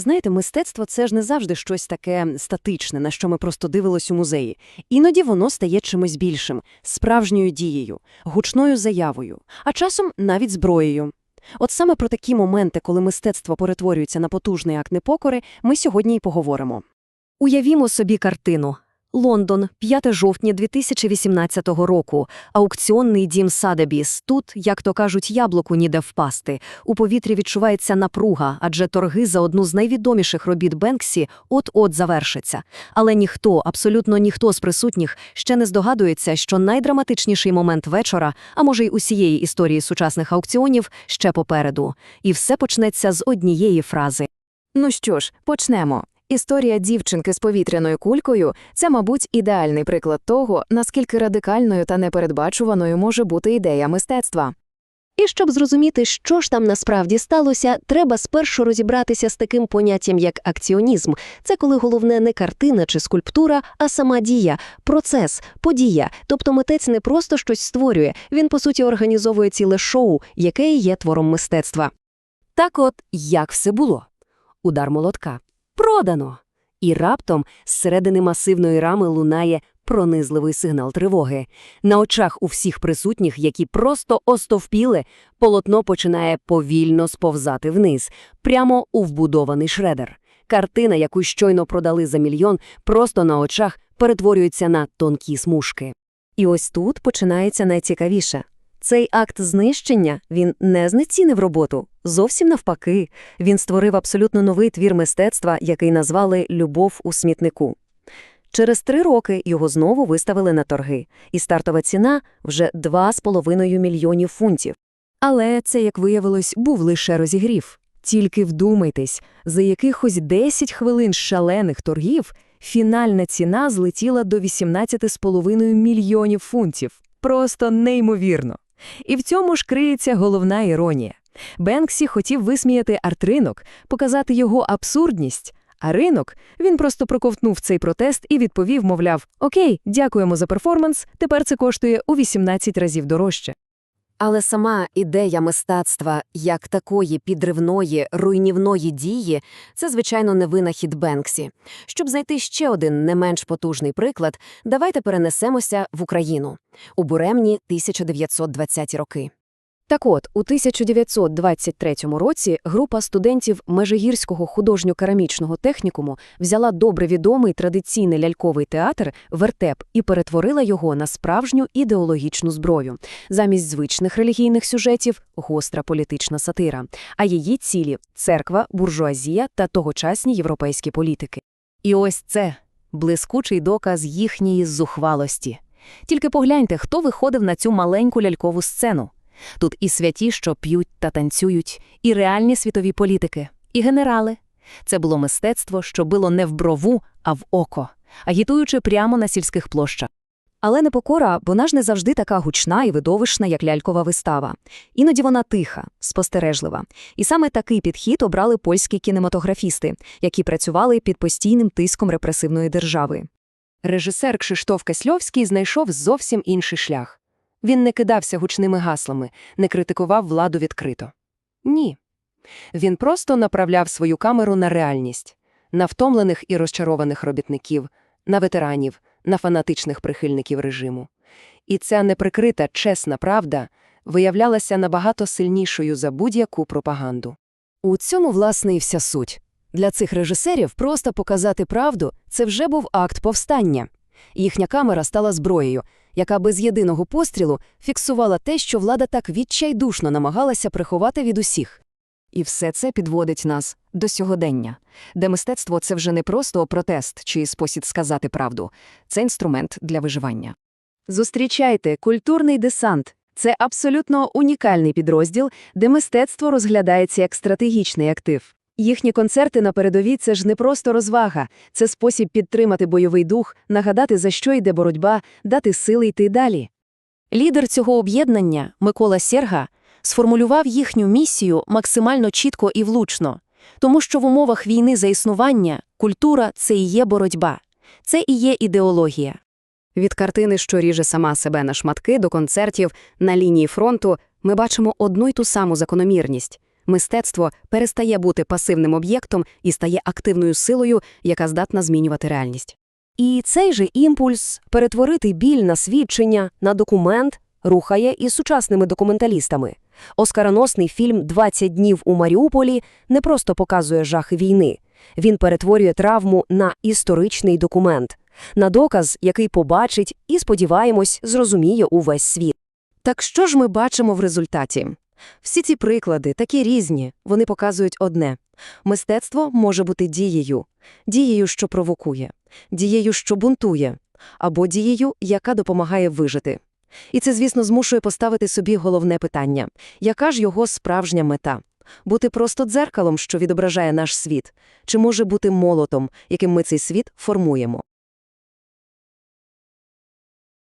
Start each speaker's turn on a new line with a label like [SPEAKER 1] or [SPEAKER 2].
[SPEAKER 1] Знаєте, мистецтво це ж не завжди щось таке статичне, на що ми просто дивились у музеї. Іноді воно стає чимось більшим, справжньою дією, гучною заявою, а часом навіть зброєю. От саме про такі моменти, коли мистецтво перетворюється на потужний акт непокори, ми сьогодні й поговоримо.
[SPEAKER 2] Уявімо собі картину. Лондон, 5 жовтня 2018 року. Аукціонний дім Садебіс. Тут, як то кажуть, яблуку ніде впасти. У повітрі відчувається напруга, адже торги за одну з найвідоміших робіт Бенксі от-от завершаться. Але ніхто, абсолютно ніхто з присутніх ще не здогадується, що найдраматичніший момент вечора, а може й усієї історії сучасних аукціонів, ще попереду. І все почнеться з однієї фрази.
[SPEAKER 3] Ну що ж, почнемо. Історія дівчинки з повітряною кулькою це, мабуть, ідеальний приклад того, наскільки радикальною та непередбачуваною може бути ідея мистецтва.
[SPEAKER 4] І щоб зрозуміти, що ж там насправді сталося, треба спершу розібратися з таким поняттям, як акціонізм. Це коли головне не картина чи скульптура, а сама дія, процес, подія. Тобто митець не просто щось створює, він, по суті, організовує ціле шоу, яке є твором мистецтва.
[SPEAKER 2] Так от, як все було? Удар молотка. Продано! І раптом з середини масивної рами лунає пронизливий сигнал тривоги. На очах у всіх присутніх, які просто остовпіли, полотно починає повільно сповзати вниз, прямо у вбудований шредер. Картина, яку щойно продали за мільйон, просто на очах перетворюється на тонкі смужки.
[SPEAKER 4] І ось тут починається найцікавіше. Цей акт знищення він не знецінив роботу. Зовсім навпаки, він створив абсолютно новий твір мистецтва, який назвали Любов у смітнику. Через три роки його знову виставили на торги, і стартова ціна вже 2,5 мільйонів фунтів.
[SPEAKER 3] Але це, як виявилось, був лише розігрів. Тільки вдумайтесь, за якихось 10 хвилин шалених торгів фінальна ціна злетіла до 18,5 мільйонів фунтів. Просто неймовірно. І в цьому ж криється головна іронія. Бенксі хотів висміяти арт-ринок, показати його абсурдність, а ринок, він просто проковтнув цей протест і відповів, мовляв, «Окей, дякуємо за перформанс, тепер це коштує у 18 разів дорожче».
[SPEAKER 2] Але сама ідея мистецтва як такої підривної, руйнівної дії це, звичайно, не винахід Бенксі. Щоб знайти ще один не менш потужний приклад, давайте перенесемося в Україну у буремні 1920-ті роки.
[SPEAKER 3] Так от, у 1923 році група студентів Межигірського художньо-керамічного технікуму взяла добре відомий традиційний ляльковий театр «Вертеп» і перетворила його на справжню ідеологічну зброю. Замість звичних релігійних сюжетів – гостра політична сатира, а її цілі – церква, буржуазія та тогочасні європейські політики. І ось це – блискучий доказ їхньої зухвалості. Тільки погляньте, хто виходив на цю маленьку лялькову сцену. Тут і святі, що п'ють та танцюють, і реальні світові політики, і генерали. Це було мистецтво, що било не в брову, а в око, агітуючи прямо на сільських площах. Але непокора, вона ж не завжди така гучна і видовищна, як лялькова вистава. Іноді вона тиха, спостережлива. І саме такий підхід обрали польські кінематографісти, які працювали під постійним тиском репресивної держави.
[SPEAKER 1] Режисер Кшиштоф Касльовський знайшов зовсім інший шлях. Він не кидався гучними гаслами, не критикував владу відкрито. Ні. Він просто направляв свою камеру на реальність, на втомлених і розчарованих робітників, на ветеранів, на фанатичних прихильників режиму. І ця неприкрита, чесна правда виявлялася набагато сильнішою за будь-яку пропаганду.
[SPEAKER 3] У цьому, власне, і вся суть. Для цих режисерів просто показати правду – це вже був акт повстання. Їхня камера стала зброєю, яка без єдиного пострілу фіксувала те, що влада так відчайдушно намагалася приховати від усіх. І все це підводить нас до сьогодення, де мистецтво це вже не просто протест чи спосіб сказати правду, це інструмент для виживання. Зустрічайте культурний десант. Це абсолютно унікальний підрозділ, де мистецтво розглядається як стратегічний актив. Їхні концерти на передовій це ж не просто розвага, це спосіб підтримати бойовий дух, нагадати, за що йде боротьба, дати сили йти далі. Лідер цього об'єднання, Микола Серга, сформулював їхню місію максимально чітко і влучно, тому що в умовах війни за існування культура це і є боротьба, це і є ідеологія. Від картини, що ріже сама себе на шматки, до концертів на лінії фронту, ми бачимо одну й ту саму закономірність. Мистецтво перестає бути пасивним об'єктом і стає активною силою, яка здатна змінювати реальність. І цей же імпульс перетворити біль на свідчення, на документ рухає і сучасними документалістами. Оскароносний фільм «20 днів у Маріуполі не просто показує жахи війни. Він перетворює травму на історичний документ, на доказ, який побачить і, сподіваємось, зрозуміє увесь світ.
[SPEAKER 1] Так що ж ми бачимо в результаті? Всі ці приклади такі різні, вони показують одне. Мистецтво може бути дією, дією, що провокує, дією, що бунтує, або дією, яка допомагає вижити. І це, звісно, змушує поставити собі головне питання – яка ж його справжня мета? Бути просто дзеркалом, що відображає наш світ? Чи може бути молотом, яким ми цей світ формуємо?